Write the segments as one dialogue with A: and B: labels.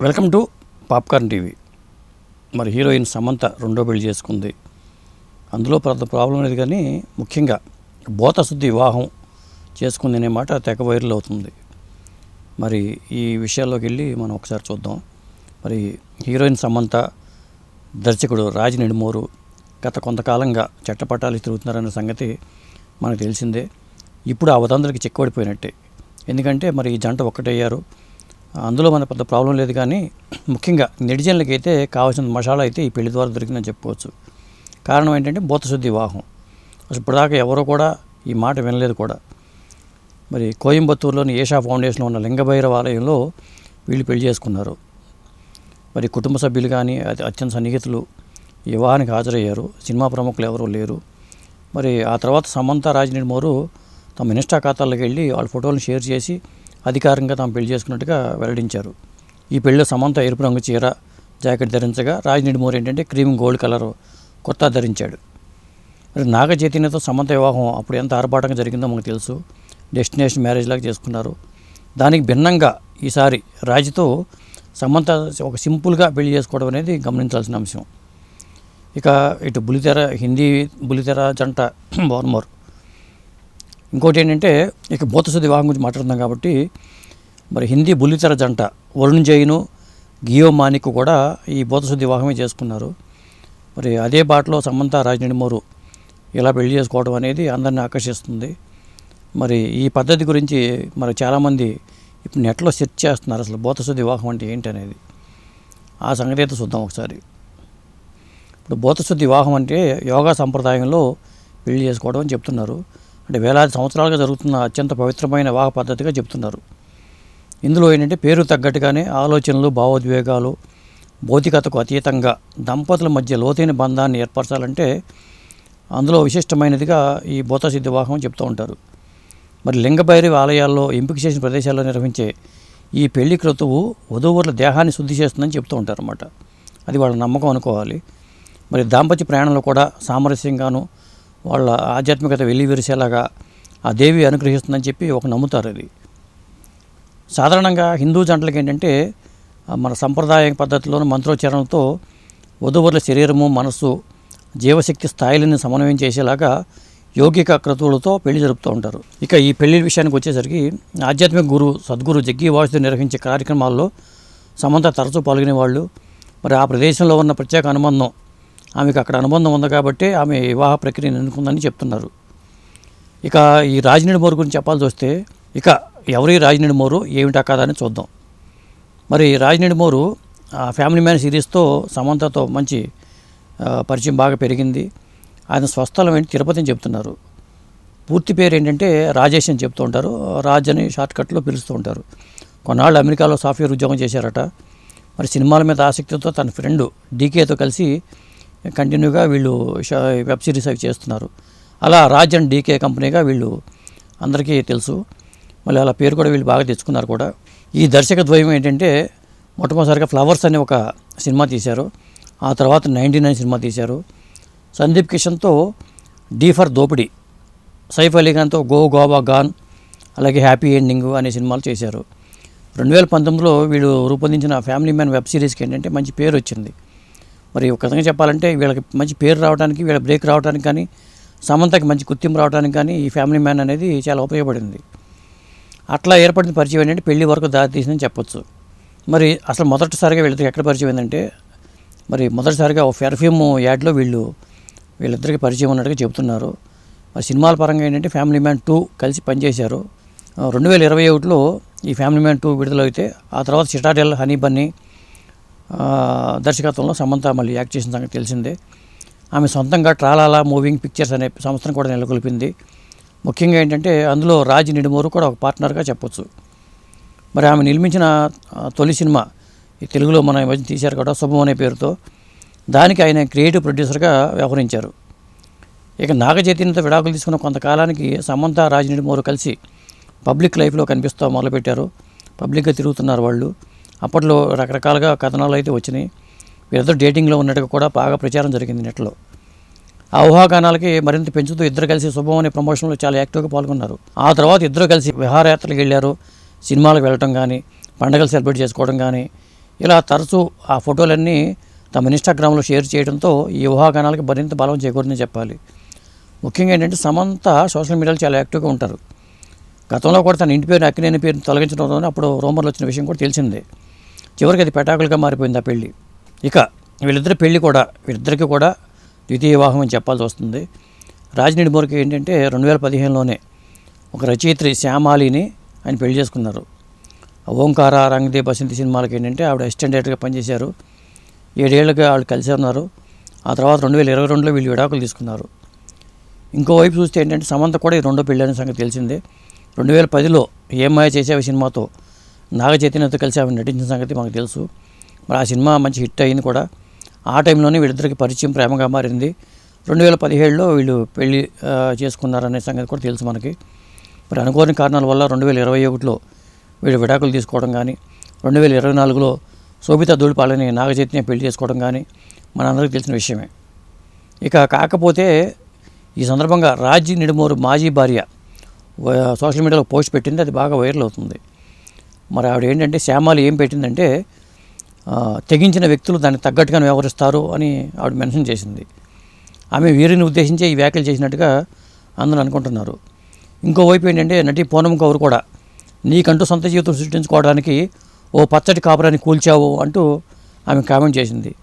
A: Welcome to popcorn TV. మరి heroine Samantha రెండో పెళ్ళి చేసుకుంది. అందులో పెద్ద ప్రాబ్లం లేదు కానీ ముఖ్యంగా బోతశుద్ధి వివాహం చేసుకుంది అనే మాట తెగ వైరల్ అవుతుంది. మరి ఈ విషయాల్లోకి వెళ్ళి మనం ఒకసారి చూద్దాం. మరి హీరోయిన్ సమంత దర్శకుడు రాజ్ నెడుమూరు గత కొంతకాలంగా చట్టపట్టాలు తిరుగుతున్నారనే సంగతి మనకు తెలిసిందే. ఇప్పుడు ఆ వదంతులకి చెక్కబడిపోయినట్టే. ఎందుకంటే మరి ఈ జంట ఒక్కటయ్యారు. అందులో మన పెద్ద ప్రాబ్లం లేదు కానీ ముఖ్యంగా నెటిజన్లకి అయితే కావాల్సిన మసాలా అయితే ఈ పెళ్ళి ద్వారా దొరికిందని చెప్పుకోవచ్చు. కారణం ఏంటంటే బోతశుద్ధి వివాహం అసలు ఇప్పటిదాకా ఎవరో కూడా ఈ మాట వినలేదు కూడా. మరి కోయంబత్తూరులోని ఏషా ఫౌండేషన్లో ఉన్న లింగభైరవ ఆలయంలో వీళ్ళు పెళ్ళి చేసుకున్నారు. మరి కుటుంబ సభ్యులు కానీ అది అత్యంత సన్నిహితులు వివాహానికి హాజరయ్యారు. సినిమా ప్రముఖులు ఎవరూ లేరు. మరి ఆ తర్వాత సమంత రాజనీడి మోరు తమ ఇన్స్టా ఖాతాలోకి వెళ్ళి వాళ్ళ ఫోటోలను షేర్ చేసి అధికారికంగా తాము పెళ్ళి చేసుకున్నట్టుగా వెల్లడించారు. ఈ పెళ్ళిలో సమంత ఎరుపు రంగు చీర జాకెట్ ధరించగా రాజనీడి మోర్ ఏంటంటే క్రీమ్ గోల్డ్ కలర్ కుర్తా ధరించాడు. మరి నాగ చైతన్యతో సమంత వివాహం అప్పుడు ఎంత ఆర్భాటంగా జరిగిందో మనకు తెలుసు. డెస్టినేషన్ మ్యారేజ్ లాగా చేసుకున్నారు. దానికి భిన్నంగా ఈసారి రాజుతో సమంత ఒక సింపుల్గా పెళ్ళి చేసుకోవడం అనేది గమనించాల్సిన అంశం. ఇక ఇటు బులితెర హిందీ బులితెర జంట బోర్మోర్. ఇంకోటి ఏంటంటే ఇక భూతశుద్ధి వివాహం గురించి మాట్లాడుతున్నాం కాబట్టి మరి హిందీ బుల్లితెర జంట వరుణ్ జైను గియో మానిక్ కూడా ఈ భూతశుద్ధి వివాహమే చేసుకున్నారు. మరి అదే బాటలో సమంత రాజనిమూరు ఇలా పెళ్ళి చేసుకోవడం అనేది అందరిని ఆకర్షిస్తుంది. మరి ఈ పద్ధతి గురించి మరి చాలామంది ఇప్పుడు నెట్లో సెర్చ్ చేస్తున్నారు అసలు భూతశుద్ధి వివాహం అంటే ఏంటి అనేది ఆ సంగతి అయితే చూద్దాం ఒకసారి. ఇప్పుడు భూతశుద్ధి వివాహం అంటే యోగా సంప్రదాయంలో పెళ్ళి చేసుకోవడం అని చెప్తున్నారు. అంటే వేలాది సంవత్సరాలుగా జరుగుతున్న అత్యంత పవిత్రమైన వివాహ పద్ధతిగా చెప్తున్నారు ఇందులో ఏంటంటే పేరు తగ్గట్టుగానే ఆలోచనలు భావోద్వేగాలు భౌతికతకు అతీతంగా దంపతుల మధ్య లోతైన బంధాన్ని ఏర్పరచాలంటే అందులో విశిష్టమైనదిగా ఈ భూతసిద్ధి వివాహం చెప్తూ ఉంటారు. మరి లింగభైరవి ఆలయాల్లో ఎంపిక చేసిన ప్రదేశాల్లో నిర్వహించే ఈ పెళ్ళి క్రతువు వధూవరుల దేహాన్ని శుద్ధి చేస్తుందని చెప్తూ ఉంటారన్నమాట. అది వాళ్ళ నమ్మకం అనుకోవాలి. మరి దాంపత్య ప్రయాణంలో కూడా సామరస్యంగాను వాళ్ళ ఆధ్యాత్మికత వెల్లివిరిసేలాగా ఆ దేవి అనుగ్రహిస్తుందని చెప్పి ఒక నమ్ముతారు అది. సాధారణంగా హిందూ జంటలకు ఏంటంటే మన సంప్రదాయ పద్ధతిలోని మంత్రోచ్చారణతో వధువరుల శరీరము మనస్సు జీవశక్తి స్థాయిలను సమన్వయం చేసేలాగా యోగిక క్రతువులతో పెళ్ళి జరుపుతూ ఉంటారు. ఇక ఈ పెళ్ళి విషయానికి వచ్చేసరికి ఆధ్యాత్మిక గురు సద్గురు జగ్గి వాసుదేవ్ నిర్వహించే కార్యక్రమాల్లో సమంత తరచూ పాల్గొనేవాళ్ళు. మరి ఆ ప్రదేశంలో ఉన్న ప్రత్యేక అనుబంధం ఆమెకు అక్కడ అనుబంధం ఉంది కాబట్టి ఆమె వివాహ ప్రక్రియను ఎన్నుకుందని చెప్తున్నారు. ఇక ఈ రాజనీడి మోరు గురించి చెప్పాల్సి వస్తే ఇక ఎవరి రాజనీడి మోరు ఏమిటా కాదా అని చూద్దాం. మరి రాజనీడి మోరు ఆ ఫ్యామిలీ మ్యాన్ సిరీస్తో సమంతతో మంచి పరిచయం బాగా పెరిగింది. ఆయన స్వస్థలం ఏంటి తిరుపతి అని చెప్తున్నారు. పూర్తి పేరు ఏంటంటే రాజేష్ అని చెప్తూ ఉంటారు. రాజ్ అని షార్ట్కట్లో పిలుస్తూ ఉంటారు. కొన్నాళ్ళు అమెరికాలో సాఫ్ట్వేర్ ఉద్యోగం చేశారట. మరి సినిమాల మీద ఆసక్తితో తన ఫ్రెండ్ డీకేతో కలిసి కంటిన్యూగా వీళ్ళు వెబ్ సిరీస్ అవి చేస్తున్నారు. అలా రాజ్ అండ్ డీకే కంపెనీగా వీళ్ళు అందరికీ తెలుసు. మళ్ళీ అలా పేరు కూడా వీళ్ళు బాగా తెచ్చుకున్నారు కూడా. ఈ దర్శక ద్వయం ఏంటంటే మొట్టమొదటిసారిగా ఫ్లవర్స్ అనే ఒక సినిమా తీశారు. ఆ తర్వాత నైంటీ నైన్ సినిమా తీశారు. సందీప్ కిషన్తో డీ ఫర్ దోపిడీ సైఫ్ అలీ ఖాన్తో గో గోవా గాన్ అలాగే హ్యాపీ ఎండింగ్ అనే సినిమాలు చేశారు. రెండు వేల పంతొమ్మిదిలో వీళ్ళు రూపొందించిన ఫ్యామిలీ మ్యాన్ వెబ్ సిరీస్కి ఏంటంటే మంచి పేరు వచ్చింది. మరి ఒక విధంగా చెప్పాలంటే వీళ్ళకి మంచి పేరు రావడానికి వీళ్ళ బ్రేక్ రావడానికి కానీ సమంతకి మంచి గుర్తింపు రావడానికి కానీ ఈ ఫ్యామిలీ మ్యాన్ అనేది చాలా ఉపయోగపడింది. అట్లా ఏర్పడిన పరిచయం ఏంటంటే పెళ్ళి వరకు దారితీసిందని చెప్పొచ్చు. మరి అసలు మొదటిసారిగా వీళ్ళిద్దరికి ఎక్కడ పరిచయం ఏంటంటే మరి మొదటిసారిగా ఒక పెర్ఫ్యూమ్ యాడ్లో వీళ్ళు వీళ్ళిద్దరికి పరిచయం ఉన్నట్టుగా చెబుతున్నారు. మరి సినిమాల పరంగా ఏంటంటే ఫ్యామిలీ మ్యాన్ టూ కలిసి పనిచేశారు. రెండు వేల ఇరవై ఒకటిలో ఈ ఫ్యామిలీ మ్యాన్ టూ విడుదలైతే ఆ తర్వాత సిటాడెల్ హనీ బన్నీ దర్శకత్వంలో సమంత మళ్ళీ యాక్ట్ చేసిన సంగతి తెలిసిందే. ఆమె సొంతంగా ట్రాలాలా మూవింగ్ పిక్చర్స్ అనే సంస్థను కూడా నెలకొల్పింది. ముఖ్యంగా ఏంటంటే అందులో రాజ్ నిడుమూరు కూడా ఒక పార్ట్నర్గా చెప్పొచ్చు. మరి ఆమె నిర్మించిన తొలి సినిమా ఈ తెలుగులో మన ఈ మధ్య తీశారు కూడా శుభం అనే పేరుతో దానికి ఆయన క్రియేటివ్ ప్రొడ్యూసర్గా వ్యవహరించారు. ఇక నాగచైతన్యతో విడాకులు తీసుకున్న కొంతకాలానికి సమంత రాజ్ మోరు కలిసి పబ్లిక్ లైఫ్లో కనిపిస్తూ మొదలుపెట్టారు. పబ్లిక్గా తిరుగుతున్నారు వాళ్ళు. అప్పట్లో రకరకాలుగా కథనాలు అయితే వచ్చినాయి. వీరిద్దరు డేటింగ్లో ఉన్నట్టుగా కూడా బాగా ప్రచారం జరిగింది నెట్లో. ఆ ఊహాగానాలకి మరింత పెంచుతూ ఇద్దరు కలిసి శుభం అనే ప్రమోషన్లో చాలా యాక్టివ్గా పాల్గొన్నారు. ఆ తర్వాత ఇద్దరు కలిసి విహారయాత్రలకు వెళ్ళారు. సినిమాలకు వెళ్ళటం కానీ పండగలు సెలబ్రేట్ చేసుకోవడం కానీ ఇలా తరచూ ఆ ఫోటోలన్నీ తమ ఇన్స్టాగ్రామ్లో షేర్ చేయడంతో ఈ ఊహాగానాలకు మరింత బలం చేకూరిందని చెప్పాలి. ముఖ్యంగా ఏంటంటే సమంత సోషల్ మీడియాలో చాలా యాక్టివ్గా ఉంటారు. గతంలో కూడా తన ఇంటి పేరు అక్కినేని పేరు తొలగించడంతో అప్పుడు రోమర్లు వచ్చిన విషయం కూడా తెలిసిందే. చివరికి అది పెటాకులుగా మారిపోయింది ఆ పెళ్ళి. ఇక వీళ్ళిద్దరి పెళ్ళి కూడా వీళ్ళిద్దరికీ కూడా ద్వితీయ వివాహం అని చెప్పాల్సి వస్తుంది. రాజనీడి మోరికి ఏంటంటే రెండు వేల పదిహేనులోనే ఒక రచయిత్రి శ్యామాలిని ఆయన పెళ్ళి చేసుకున్నారు. ఓంకార రంగదే బసంతి సినిమాలకి ఏంటంటే ఆవిడ అసిస్టెంట్ డైరెక్టర్గా పనిచేశారు. ఏడేళ్ళుగా వాళ్ళు కలిసి ఉన్నారు. ఆ తర్వాత రెండు వేల ఇరవై రెండులో వీళ్ళు విడాకులు తీసుకున్నారు. ఇంకోవైపు చూస్తే ఏంటంటే సమంత కూడా ఈ రెండో పెళ్ళి అనే సంగతి తెలిసిందే. రెండు వేల పదిలో ఏమాయ చేసేవి సినిమాతో నాగ చైతన్యతో కలిసి ఆమె నటించిన సంగతి మాకు తెలుసు. మరి ఆ సినిమా మంచి హిట్ అయింది కూడా. ఆ టైంలోనే వీళ్ళిద్దరికి పరిచయం ప్రేమగా మారింది. రెండు వేల పదిహేడులో వీళ్ళు పెళ్ళి చేసుకున్నారనే సంగతి కూడా తెలుసు మనకి. మరి అనుకోని కారణాల వల్ల రెండు వేల ఇరవై ఒకటిలో వీళ్ళు విడాకులు తీసుకోవడం కానీ రెండు వేల ఇరవై నాలుగులో శోభిత ధూళిపాలని నాగ చైతన్య పెళ్ళి చేసుకోవడం కానీ మనందరికీ తెలిసిన విషయమే. ఇక కాకపోతే ఈ సందర్భంగా రాజీ నిడుమూరు మాజీ భార్య సోషల్ మీడియాలో పోస్ట్ పెట్టింది. అది బాగా వైరల్ అవుతుంది. మరి ఆవిడ ఏంటంటే శ్యామాలు ఏం పెట్టిందంటే తెగించిన వ్యక్తులు దానికి తగ్గట్టుగానే వ్యవహరిస్తారు అని ఆవిడ మెన్షన్ చేసింది. ఆమె వీరిని ఉద్దేశించి ఈ వ్యాఖ్యలు చేసినట్టుగా అందరూ అనుకుంటున్నారు. ఇంకోవైపు ఏంటంటే నటి పూనం కౌరు కూడా నీకంటూ సొంత జీవితం సృష్టించుకోవడానికి ఓ పచ్చటి కాపురాన్ని కూల్చావు అంటూ ఆమె కామెంట్ చేసింది.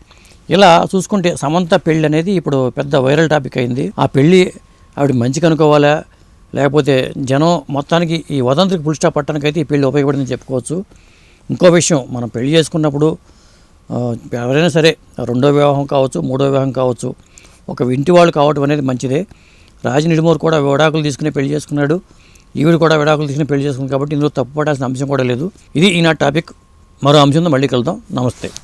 A: ఇలా చూసుకుంటే సమంత పెళ్ళి అనేది ఇప్పుడు పెద్ద వైరల్ టాపిక్ అయింది. ఆ పెళ్ళి ఆవిడ మంచిగా అనుకోవాలా? లేకపోతే జనం మొత్తానికి ఈ వదంతికి పుల్ స్టాప్ పట్టడానికైతే అయితే ఈ పెళ్ళి ఉపయోగపడిందని చెప్పుకోవచ్చు. ఇంకో విషయం మనం పెళ్ళి చేసుకున్నప్పుడు ఎవరైనా సరే రెండో వివాహం కావచ్చు మూడో వివాహం కావచ్చు ఒక ఇంటి వాళ్ళు కావటం అనేది మంచిదే. రాజు నిడుమూరు కూడా విడాకులు తీసుకుని పెళ్ళి చేసుకున్నాడు. ఈవిడ కూడా విడాకులు తీసుకుని పెళ్ళి చేసుకున్నాడు కాబట్టి ఇందులో తప్పుపడాల్సిన అంశం కూడా లేదు. ఇది ఈనాటి టాపిక్. మరో అంశంతో మళ్ళీ కలుద్దాం. నమస్తే.